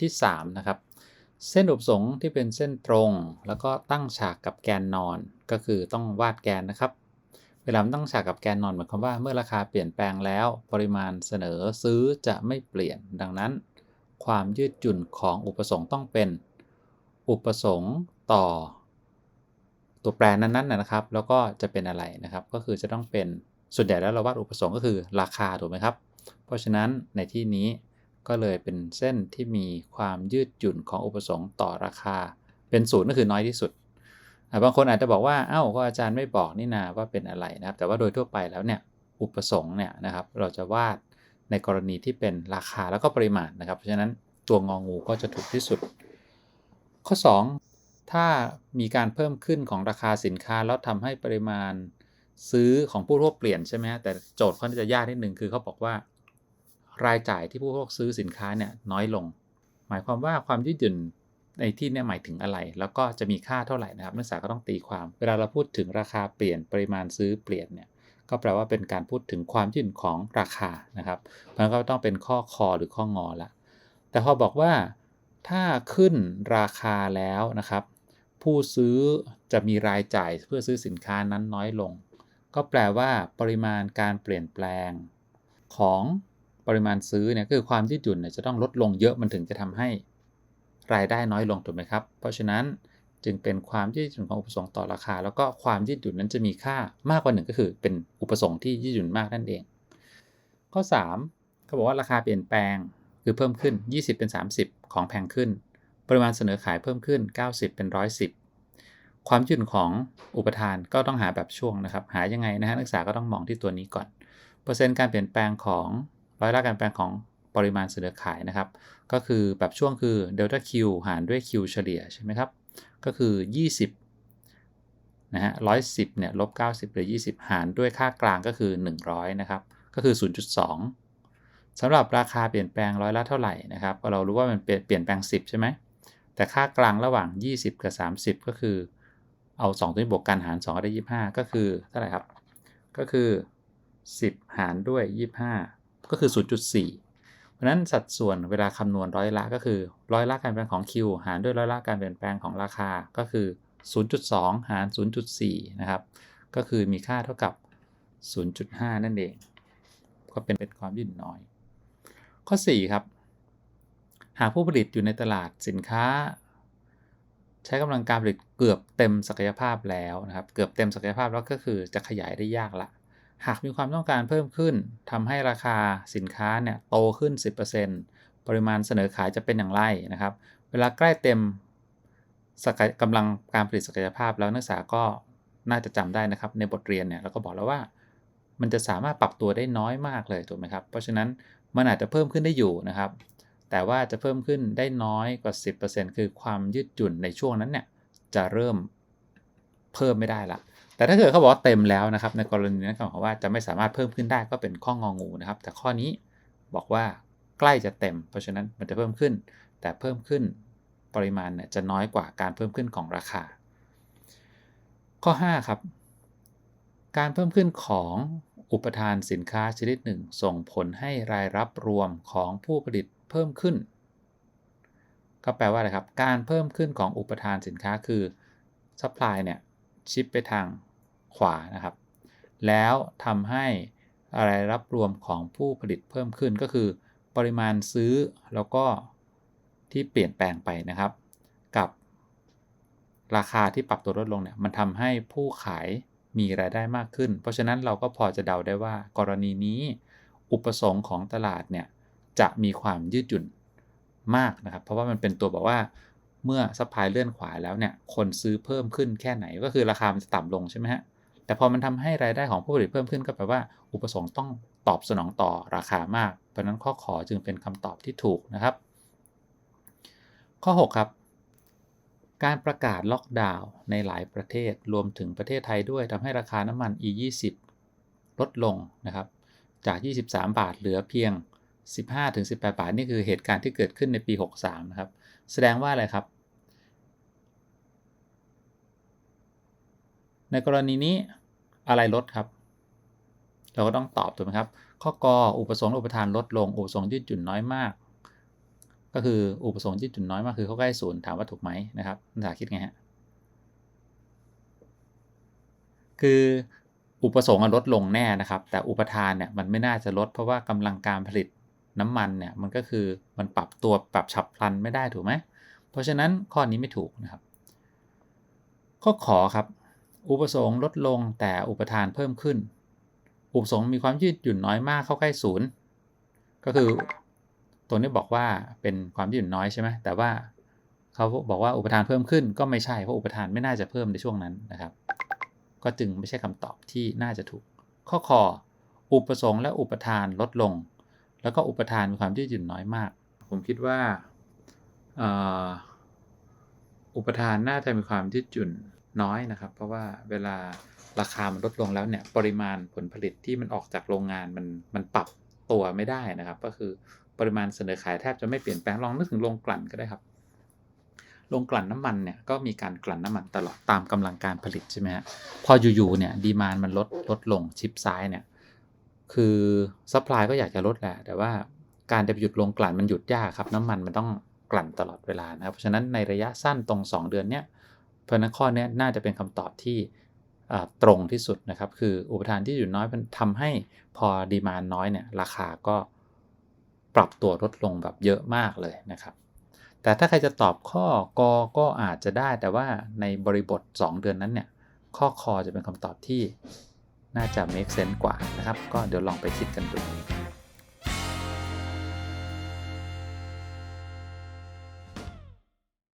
ที่3นะครับเส้นอุปสงค์ที่เป็นเส้นตรง แล้วก็ตั้งฉากกับแกนนอน ก็คือต้องวาดแกนนะครับ เวลาตั้งฉากกับแกนนอนหมายความว่าเมื่อราคาเปลี่ยนแปลงแล้ว ปริมาณเสนอซื้อจะไม่เปลี่ยน ดังนั้น ความยืดหยุ่นของอุปสงค์ต้องเป็น อุปสงค์ต่อ ตัวแปรนั้นๆนะครับ แล้วก็จะเป็นอะไรนะครับ ก็คือจะต้องเป็นส่วนใหญ่แล้วเราวาดอุปสงค์ก็คือราคาถูกไหมครับ เพราะฉะนั้นในที่นี้ ก็เลยเป็นเส้นที่มีความยืดหยุ่นของอุปสงค์ต่อราคา เป็นศูนย์ก็คือน้อยที่สุด บางคนอาจจะบอกว่า เอ้าก็อาจารย์ไม่บอกนี่นาว่าเป็นอะไรนะครับ แต่ว่าโดยทั่วไปแล้วเนี่ยอุปสงค์เนี่ยนะครับเราจะวาดในกรณีที่เป็นราคาแล้วก็ปริมาณนะครับ เพราะฉะนั้นตัวงองูก็จะถูกที่สุด ข้อ 2 ถ้ามีการเพิ่มขึ้นของราคาสินค้าแล้วทำให้ปริมาณซื้อของผู้ริโภคเปลี่ยนใช่ไหมแต่โจทย์ค่อนข้างจะยากนิดนึงคือเขาบอกว่า รายจ่ายที่ผู้บริโภคซื้อสินค้าเนี่ยน้อยลง หมายความว่าความยืดหยุ่นในที่นี้หมายถึงอะไร แล้วก็จะมีค่าเท่าไหร่นะครับนักศึกษาก็ต้องตีความ เวลาเราพูดถึงราคาเปลี่ยนปริมาณซื้อเปลี่ยนเนี่ยก็แปลว่าเป็นการพูดถึงความยืดหยุ่นของราคานะครับเพราะนั้นก็ต้องเป็นข้อคอหรือข้องอละแต่พอบอกว่าถ้าขึ้นราคาแล้วนะครับ ผู้ซื้อจะมีรายจ่ายเพื่อซื้อสินค้านั้นน้อยลง ก็แปลว่าปริมาณการเปลี่ยนแปลงของ ปริมาณซื้อเนี่ยคือความยืดหยุ่นเนี่ยจะต้องลดลงเยอะมันถึงจะทำให้รายได้น้อยลงถูกไหมครับ เพราะฉะนั้นจึงเป็นความยืดหยุ่นของอุปสงค์ต่อราคา แล้วก็ความยืดหยุ่นนั้นจะมีค่ามากกว่าหนึ่งก็คือ เป็นอุปสงค์ที่ยืดหยุ่นมากนั่นเอง ข้อ3เขาบอกว่าราคาเปลี่ยนแปลงคือเพิ่มขึ้น 20 เป็น 30 ของแพงขึ้น ปริมาณเสนอขายเพิ่มขึ้น 90 เป็น 110 ความยืดหยุ่นของอุปทานก็ต้องหาแบบช่วงนะครับ หายังไงนะฮะนักศึกษาก็ต้องมองที่ตัวนี้ก่อน เปอร์เซ็นต์การเปลี่ยนแปลงของ ร้อยละการแปลงของปริมาณเสนอขายนะครับ ก็คือแบบช่วงคือเดลต้าคิวหารด้วย Q เฉลี่ยใช่ไหมครับ ก็คือ 20นะฮะ110เนี่ยลบ90เหลือ20หารด้วยค่ากลางก็คือ 100นะครับ ก็คือ 0.2สำหรับราคาเปลี่ยนแปลงร้อยละเท่าไหร่นะครับ เรารู้ว่ามันเปลี่ยนแปลง 10 ใช่ไหม แต่ค่ากลางระหว่าง 20 กับ 30 ก็คือเอา2ตัวนี้บวกกันหาร2ก็ได้ 25 ก็คือเท่าไหร่ครับ ก็คือ 10 หารด้วย 25 ก็คือ 0.4 เพราะนั้นสัดส่วนเวลาคำนวณร้อยละก็คือร้อยละการเปลี่ยนแปลงของ Q หารด้วยร้อยละการเปลี่ยนแปลงของราคาก็คือ 0.2 หาร 0.4 นะครับ ก็คือมีค่าเท่ากับ 0.5 นั่นเอง ก็เป็นเป็นความยืดน้อย ข้อ 4 ครับ หากผู้ผลิตอยู่ในตลาดสินค้า ใช้กำลังการผลิตเกือบเต็มศักยภาพแล้วนะครับ เกือบเต็มศักยภาพแล้วก็คือจะขยายได้ยากละ หากมีความต้องการเพิ่มขึ้นทำให้ราคาสินค้าเนี่ยโตขึ้น 10%ปริมาณเสนอขายจะเป็นอย่างไรนะครับ เวลาใกล้เต็มกำลังการผลิตศักยภาพแล้วนักศึกษาก็น่าจะจำได้นะครับ ในบทเรียนเนี่ยเราก็บอกแล้วว่า มันจะสามารถปรับตัวได้น้อยมากเลยถูกไหมครับ เพราะฉะนั้นมันอาจจะเพิ่มขึ้นได้อยู่นะครับ แต่ว่าจะเพิ่มขึ้นได้น้อยกว่า 10%คือความยืดหยุ่นในช่วงนั้นเนี่ยจะเริ่มเพิ่มไม่ได้ละ แต่ถ้าเกิดเขาบอกว่าเต็มแล้วนะครับ ในกรณีนั้นก็หมายว่าจะไม่สามารถเพิ่มขึ้นได้ก็เป็นข้ององูนะครับ แต่ข้อนี้บอกว่าใกล้จะเต็ม เพราะฉะนั้นมันจะเพิ่มขึ้น แต่เพิ่มขึ้นปริมาณเนี่ยจะน้อยกว่าการเพิ่มขึ้นของราคา ข้อ 5 ครับ การเพิ่มขึ้นของอุปทานสินค้าชนิดหนึ่ง ส่งผลให้รายรับรวมของผู้ผลิตเพิ่มขึ้น ก็แปลว่าอะไรครับ การเพิ่มขึ้นของอุปทานสินค้าคือซัพพลายเนี่ยชิปไปทาง ขวานะครับ แล้วทำให้อะไรรับรวมของผู้ผลิตเพิ่มขึ้นก็คือ ปริมาณซื้อแล้วก็ที่เปลี่ยนแปลงไปนะครับ กับราคาที่ปรับตัวลดลงเนี่ยมันทำให้ผู้ขายมีรายได้มากขึ้น เพราะฉะนั้นเราก็พอจะเดาได้ว่า กรณีนี้ อุปสงค์ของตลาดเนี่ยจะมีความยืดหยุ่นมากนะครับ เพราะว่ามันเป็นตัวบอกว่าเมื่อซัพพลายเลื่อนขวาแล้วเนี่ยคนซื้อเพิ่มขึ้นแค่ไหนก็คือราคามันจะต่ำลงใช่ไหมฮะ แต่พอมันทำให้รายได้ของผู้ผลิตเพิ่มขึ้นก็แปลว่า อุปสงค์ต้องตอบสนองต่อราคามาก เพราะนั้นข้อขอจึงเป็นคำตอบที่ถูกนะครับ ข้อ 6 ครับ การประกาศล็อกดาวน์ในหลายประเทศรวมถึงประเทศไทยด้วยทำให้ราคาน้ำมัน E20 ลดลงนะครับ จาก 23 บาทเหลือเพียง 15-18 บาท นี่คือเหตุการณ์ที่เกิดขึ้นในปี 63 นะครับ แสดงว่าอะไรครับ ในกรณีนี้อะไรลดครับ เราก็ต้องตอบถูกไหมครับ ข้อกออุปสงค์อุปทานลดลง อุปสงค์ยืดหยุ่นน้อยมาก ก็คืออุปสงค์ยืดหยุ่นน้อยมากคือเขาใกล้ศูนย์ถามว่าถูกไหมนะครับนักศึกษาคิดไงฮะคืออุปสงค์ลดลงแน่นะครับ แต่อุปทานเนี่ยมันไม่น่าจะลด เพราะว่ากำลังการผลิตน้ำมันเนี่ยมันก็คือมันปรับตัวปรับฉับพลันไม่ได้ถูกไหมเพราะฉะนั้นข้อนี้ไม่ถูกนะครับ ข้อขอครับ อุปสงค์ลดลงแต่อุปทานเพิ่มขึ้น อุปสงค์มีความยืดหยุ่นน้อยมากเข้าใกล้ศูนย์ก็คือตัวนี้บอกว่าเป็นความยืดหยุ่นน้อยใช่ไหมแต่ว่าเขาบอกว่าอุปทานเพิ่มขึ้นก็ไม่ใช่เพราะอุปทานไม่น่าจะเพิ่มในช่วงนั้นนะครับ ก็จึงไม่ใช่คำตอบที่น่าจะถูก ข้อคออุปสงค์และอุปทานลดลง แล้วก็อุปทานมีความยืดหยุ่นน้อยมาก ผมคิดว่าอุปทานน่าจะมีความยืดหยุ่น น้อยนะครับ เพราะว่าเวลาราคามันลดลงแล้วเนี่ยปริมาณผลผลิตที่มันออกจากโรงงานมันมันปรับตัวไม่ได้นะครับ ก็คือปริมาณเสนอขายแทบจะไม่เปลี่ยนแปลงลองนึกถึงโรงกลั่นก็ได้ครับโรงกลั่นน้ำมันเนี่ยก็มีการกลั่นน้ำมันตลอดตามกำลังการผลิตใช่ไหมฮะพออยู่ๆเนี่ยดีมานมันลดลดลงชิปซ้ายเนี่ยคือซัพพลายก็อยากจะลดแหละแต่ว่าการจะหยุดโรงกลั่นมันหยุดยากครับ น้ำมันมันต้องกลั่นตลอดเวลานะครับเพราะฉะนั้นในระยะสั้นตรง 2 เดือนเนี่ย เพราะนั้นข้อนี้น่าจะเป็นคำตอบที่ตรงที่สุดนะครับ คืออุปทานที่อยู่น้อยมันทำให้พอดีมานน้อยเนี่ยราคาก็ปรับตัวลดลงแบบเยอะมากเลยนะครับ แต่ถ้าใครจะตอบข้อกอก็อาจจะได้แต่ว่าในบริบท 2 เดือนนั้นเนี่ยข้อคอจะเป็นคำตอบที่น่าจะ make sense กว่านะครับ ก็เดี๋ยวลองไปคิดกันดู